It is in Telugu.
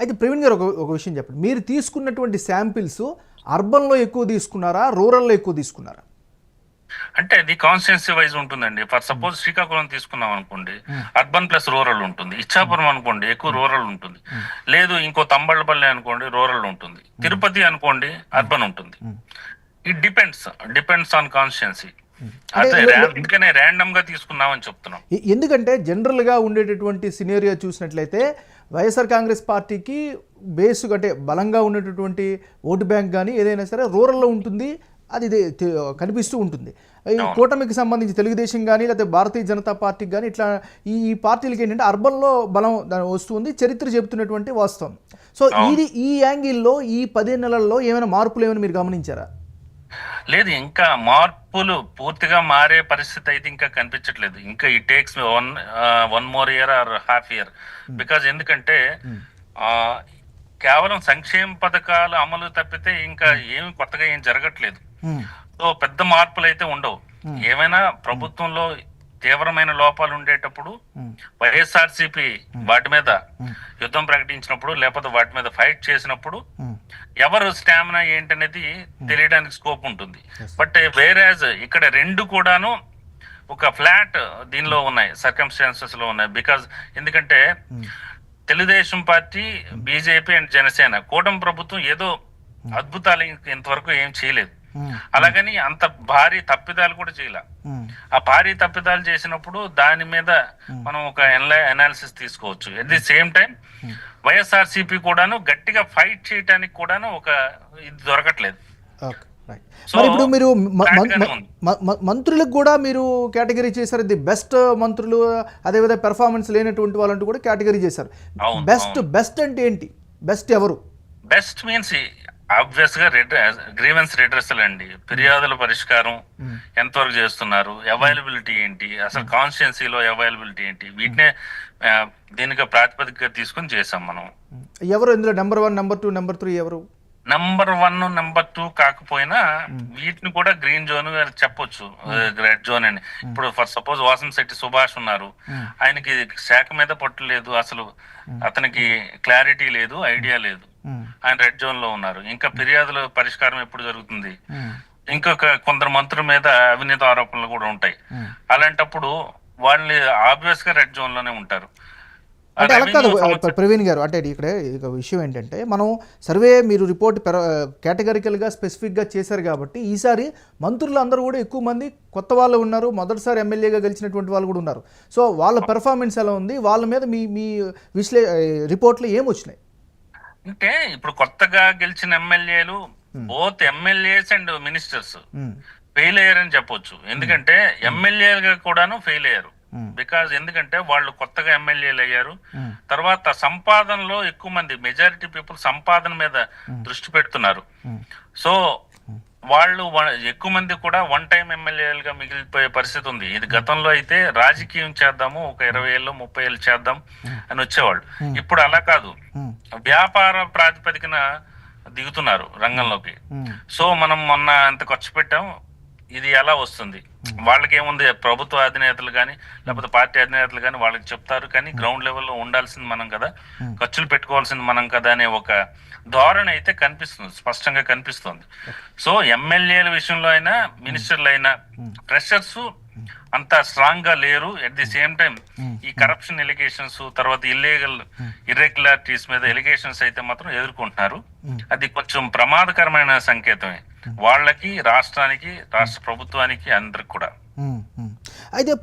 అయితే ప్రవీణ్ గారు ఒక ఒక విషయం చెప్పండి. మీరు తీసుకున్నటువంటి శాంపిల్స్ అర్బన్లో ఎక్కువ తీసుకున్నారా? రూరల్లో ఎక్కువ తీసుకున్నారా? అంటే అది కాన్స్టిట్యున్సీ వైజ్ ఉంటుందండి. ఫర్ సపోజ్ శ్రీకాకుళం తీసుకున్నాం అనుకోండి అర్బన్ ప్లస్ రూరల్ ఉంటుంది. ఇచ్చాపురం అనుకోండి ఎక్కువ రూరల్ ఉంటుంది. లేదు ఇంకో తంబళ్ళపల్లి అనుకోండి రూరల్ ఉంటుంది. తిరుపతి అనుకోండి అర్బన్ ఉంటుంది. It depends depends on constituency ఎందుకంటే జనరల్గా ఉండేటటువంటి సినేరియో చూసినట్లయితే వైఎస్ఆర్ కాంగ్రెస్ పార్టీకి బేస్ అంటే బలంగా ఉండేటటువంటి ఓటు బ్యాంక్ కానీ ఏదైనా సరే రూరల్లో ఉంటుంది. అది కనిపిస్తూ ఉంటుంది. ఈ కూటమికి సంబంధించి తెలుగుదేశం కానీ లేకపోతే భారతీయ జనతా పార్టీకి కానీ ఇట్లా ఈ ఈ పార్టీలకి ఏంటంటే అర్బన్లో బలం వస్తుంది చరిత్ర చెబుతున్నటువంటి వాస్తవం. సో ఇది ఈ యాంగిల్లో ఈ పదిహేను నెలల్లో ఏమైనా మార్పులు ఏమైనా మీరు గమనించారా? లేదు ఇంకా మార్పులు పూర్తిగా మారే పరిస్థితి అయితే ఇంకా కనిపించట్లేదు. ఇంకా ఈ takes one one more year or half year because ఎందుకంటే ఆ, కేవలం సంక్షేమ పథకాలు అమలు తప్పితే ఇంకా ఏమి కొత్తగా ఏం జరగట్లేదు. ఉమ్, సో పెద్ద మార్పులు అయితే ఉండవు ఏమైనా ప్రభుత్వంలో తీవ్రమైన లోపాలు ఉండేటప్పుడు వైఎస్ఆర్సీపీ వాటి మీద యుద్ధం ప్రకటించినప్పుడు లేకపోతే వాటి మీద ఫైట్ చేసినప్పుడు ఎవరు స్టామినా ఏంటనేది తెలియడానికి స్కోప్ ఉంటుంది. బట్ వేరేజ్ ఇక్కడ రెండు కూడాను ఒక ఫ్లాట్ దీనిలో ఉన్నాయి సర్కమ్స్టాన్సెస్లో ఉన్నాయి. బికాజ్ ఎందుకంటే Telugu Desam party BJP and Janasena కూటమి ప్రభుత్వం ఏదో అద్భుతాలు ఇంతవరకు ఏం చేయలేదు. అలాగని అంత భారీ తప్పిదాలు కూడా చేయలే. ఆ భారీ తప్పిదాలు చేసినప్పుడు దాని మీద మనం ఒక అనాలిసిస్ తీసుకోవచ్చు. At the same time YSRCP కూడాను గట్టిగా ఫైట్ చేయడానికి కూడాను ఒక ఇది దొరకట్లేదు. మరి ఇప్పుడు మీరు మంత్రులకు కూడా మీరు కేటగిరీ చేశారు. ది బెస్ట్ మంత్రులు అదేవిధంగా పెర్ఫార్మెన్స్ లేనటువంటి వాళ్ళంటూ కూడా కేటగిరీ చేశారు. బెస్ట్ బెస్ట్ అంటే ఏంటి? బెస్ట్ ఎవరు? బెస్ట్ మీన్స్ ఆబ్వియస్గా గ్రీవెన్స్ రిడ్రెసల్ అండి. ఫిర్యాదుల పరిష్కారం ఎంతవరకు చేస్తున్నారు? అవైలబిలిటీ ఏంటి? అసలు కాన్స్టిట్యున్సీలో అవైలబిలిటీ ఏంటి? వీటినే దీనికి ప్రాతిపదికగా తీసుకొని చేసాం మనం. ఎవరు ఇందులో? Number one number two number three ఎవరు? నంబర్ వన్ నంబర్ టూ కాకపోయినా వీటిని కూడా గ్రీన్ జోన్ చెప్పొచ్చు. రెడ్ జోన్ అని. ఇప్పుడు ఫర్ సపోజ్ వాసం శెట్టి సుభాష్ ఉన్నారు. ఆయనకి శాఖ మీద పట్టు లేదు అసలు. అతనికి క్లారిటీ లేదు ఐడియా లేదు. ఆయన రెడ్ జోన్లో ఉన్నారు. ఇంకా ఫిర్యాదుల పరిష్కారం ఎప్పుడు జరుగుతుంది. ఇంకొక కొందరు మంత్రుల మీద అవినీతి ఆరోపణలు కూడా ఉంటాయి. అలాంటప్పుడు వాళ్ళు ఆబ్వియస్గా రెడ్ జోన్లోనే ఉంటారు. అంటే అలా కాదు ప్రవీణ్ గారు అంటే ఇక్కడ ఇక విషయం ఏంటంటే మనం సర్వే మీరు రిపోర్ట్ పెర కేటగరికల్గా స్పెసిఫిక్గా చేశారు కాబట్టి ఈసారి మంత్రులు అందరూ కూడా ఎక్కువ మంది కొత్త వాళ్ళు ఉన్నారు మొదటిసారి ఎమ్మెల్యేగా గెలిచినటువంటి వాళ్ళు కూడా ఉన్నారు. సో వాళ్ళ పెర్ఫార్మెన్స్ ఎలా ఉంది? వాళ్ళ మీద మీ మీ విశ్లే రిపోర్ట్లు ఏం వచ్చినాయి? అంటే ఇప్పుడు కొత్తగా గెలిచిన MLAs both MLAs and ministers. Fail అయ్యారని చెప్పొచ్చు. ఎందుకంటే ఎమ్మెల్యేలుగా కూడాను ఫెయిల్ అయ్యారు. బికాజ్ ఎందుకంటే వాళ్ళు కొత్తగా ఎమ్మెల్యేలు అయ్యారు. మ్మ్. తర్వాత సంపాదనలో ఎక్కువ మంది మెజారిటీ పీపుల్ సంపాదన మీద దృష్టి పెడుతున్నారు. సో వాళ్ళు ఎక్కువ మంది కూడా వన్ టైం ఎమ్మెల్యేలుగా మిగిలిపోయే పరిస్థితి ఉంది. ఇది గతంలో అయితే రాజకీయం చేద్దాము ఒక ఇరవై ఏళ్ళు ముప్పై ఏళ్ళు చేద్దాం అని వచ్చేవాళ్ళు. ఇప్పుడు అలా కాదు. వ్యాపార ప్రాతిపదికన దిగుతున్నారు రంగంలోకి. సో మనం మొన్న అంత ఖర్చు పెట్టాం? ఇది ఎలా వస్తుంది? వాళ్ళకి ఏముంది ప్రభుత్వ అధినేతలు కానీ లేకపోతే పార్టీ అధినేతలు కానీ వాళ్ళకి చెప్తారు. కానీ గ్రౌండ్ లెవెల్లో ఉండాల్సింది మనం కదా. ఖర్చులు పెట్టుకోవాల్సింది మనం కదా అనే ఒక ధోరణి అయితే కనిపిస్తుంది. స్పష్టంగా కనిపిస్తుంది. సో ఎమ్మెల్యేల విషయంలో అయినా మినిస్టర్లు అయినా ప్రెషర్స్ అంత స్ట్రాంగ్గా లేరు. ఎట్ ది సేమ్ టైం ఈ కరప్షన్ ఎలిగేషన్స్ తర్వాత ఇల్లీగల్ ఇర్రెగ్యులారిటీస్ మీద ఎలిగేషన్స్ అయితే మాత్రం ఎదుర్కొంటున్నారు. అది కొంచెం ప్రమాదకరమైన సంకేతమే. వాళ్ళకి రాష్ట్రానికి రాష్ట్ర ప్రభుత్వానికి అందరికి కూడా. అయితే